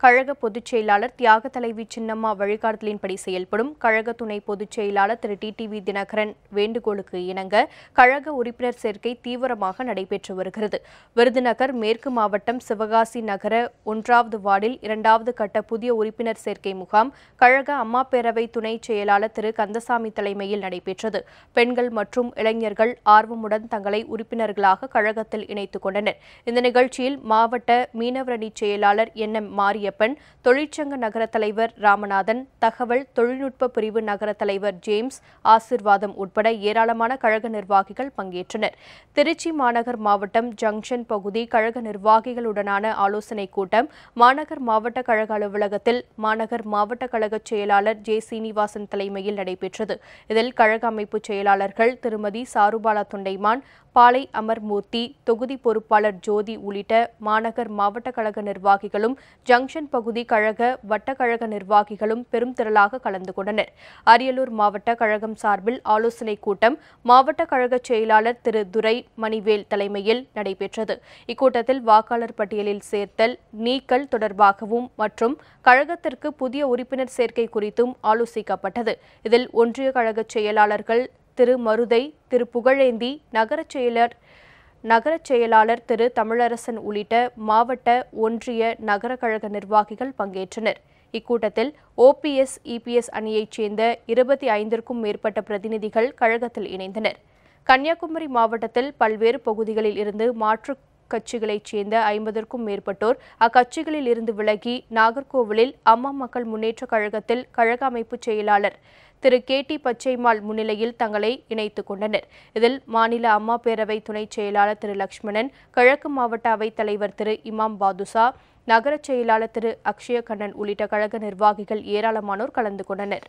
கழக பொதுச் செயலாளர் தியாக தலைவி சின்னம்மா வழிகாட்டுதலின்படி செயல்படும் கழக துணை பொதுச் செயலாளர் திரு டிடிவி தினகரன் வேண்டுகோளுக்கு இணங்க கழக உறுப்பினர் சேர்க்கை தீவிரமாக நடைபெற்று வருகிறது. விருதுநகர் மேற்கு மாவட்டம் சிவகாசி நகர ஒன்றாவது வார்டில் இரண்டாவது கட்ட புதிய உறுப்பினர் சேர்க்கை முகாம் கழக அம்மா பேரவை துணை செயலாளர் திரு கந்தசாமி தலைமையில் நடைபெற்றது. பெண்கள் மற்றும் இளைஞர்கள் ஆர்வமுடன் தங்களை உறுப்பினர்களாக கழகத்தில் இணைத்துக் கொண்டனர். இந்த நிகழ்ச்சியில் மாவட்ட மீனவரணி செயலாளர் என் எம் மாரியப்பன் தொழிற்சங்க நகர தலைவர் ராமநாதன் தகவல் தொழில்நுட்ப பிரிவு நகர தலைவர் ஜேம்ஸ் ஆசிர்வாதம் உட்பட ஏராளமான கழக நிர்வாகிகள் பங்கேற்றனர். திருச்சி மாநகர் மாவட்டம் ஜங்ஷன் பகுதி கழக நிர்வாகிகளுடனான ஆலோசனைக் கூட்டம் மாநகர் மாவட்ட கழக அலுவலகத்தில் மாநகர் மாவட்ட கழக செயலாளர் ஜே சீனிவாசன் தலைமையில் நடைபெற்றது. இதில் கழக அமைப்பு செயலாளர்கள் திருமதி சாருபாலா தொண்டைமான் பாலை அமர்மூர்த்தி தொகுதி பொறுப்பாளர் ஜோதி உள்ளிட்ட மாநகர் மாவட்ட கழக நிர்வாகிகளும் ஜங்ஷன் பகுதி கழக வட்டக்கழக நிர்வாகிகளும் பெரும் திரளாக கலந்து கொண்டனர். அரியலூர் மாவட்ட கழகம் சார்பில் ஆலோசனைக் கூட்டம் மாவட்ட கழக செயலாளர் திரு துரை மணிவேல் தலைமையில் நடைபெற்றது. இக்கூட்டத்தில் வாக்காளர் பட்டியலில் சேர்த்தல் நீக்கல் தொடர்பாகவும் மற்றும் கழகத்திற்கு புதிய உறுப்பினர் சேர்க்கை குறித்தும் ஆலோசிக்கப்பட்டது. இதில் ஒன்றிய கழக செயலாளர்கள் திரு மருதை திரு புகழேந்தி நகரச் செயலர் நகரச் செயலாளர் திரு. தமிழரசன் உள்ளிட்ட மாவட்ட ஒன்றிய நகர கழக நிர்வாகிகள் பங்கேற்றனர். இக்கூட்டத்தில் ஓபிஎஸ் இபிஎஸ் அணியைச் சேர்ந்த இருபத்தி ஐந்திற்கும் மேற்பட்ட பிரதிநிதிகள் கழகத்தில் இணைந்தனர். கன்னியாகுமரி மாவட்டத்தில் பல்வேறு பகுதிகளில் இருந்து மாற்றுக் கட்சிகளைச் சேர்ந்த ஐம்பதற்கும் மேற்பட்டோர் அக்கட்சிகளில் இருந்து விலகி நாகர்கோவிலில் அம்மா மக்கள் முன்னேற்றக் கழகத்தில் கழக அமைப்பு செயலாளர் திரு. கே. டி. பச்சைமால் முன்னிலையில் தங்களை இணைத்துக் கொண்டனர். இதில் மாநில அம்மா பேரவை துணைச் செயலாளர் திரு. லக்ஷ்மணன் கிழக்கு மாவட்ட அவைத் தலைவர் திரு. இமாம் பாதுசா நகரச் செயலாளர் திரு. அக்ஷய கண்ணன் உள்ளிட்ட கழக நிர்வாகிகள் ஏராளமானோர் கலந்து கொண்டனர்.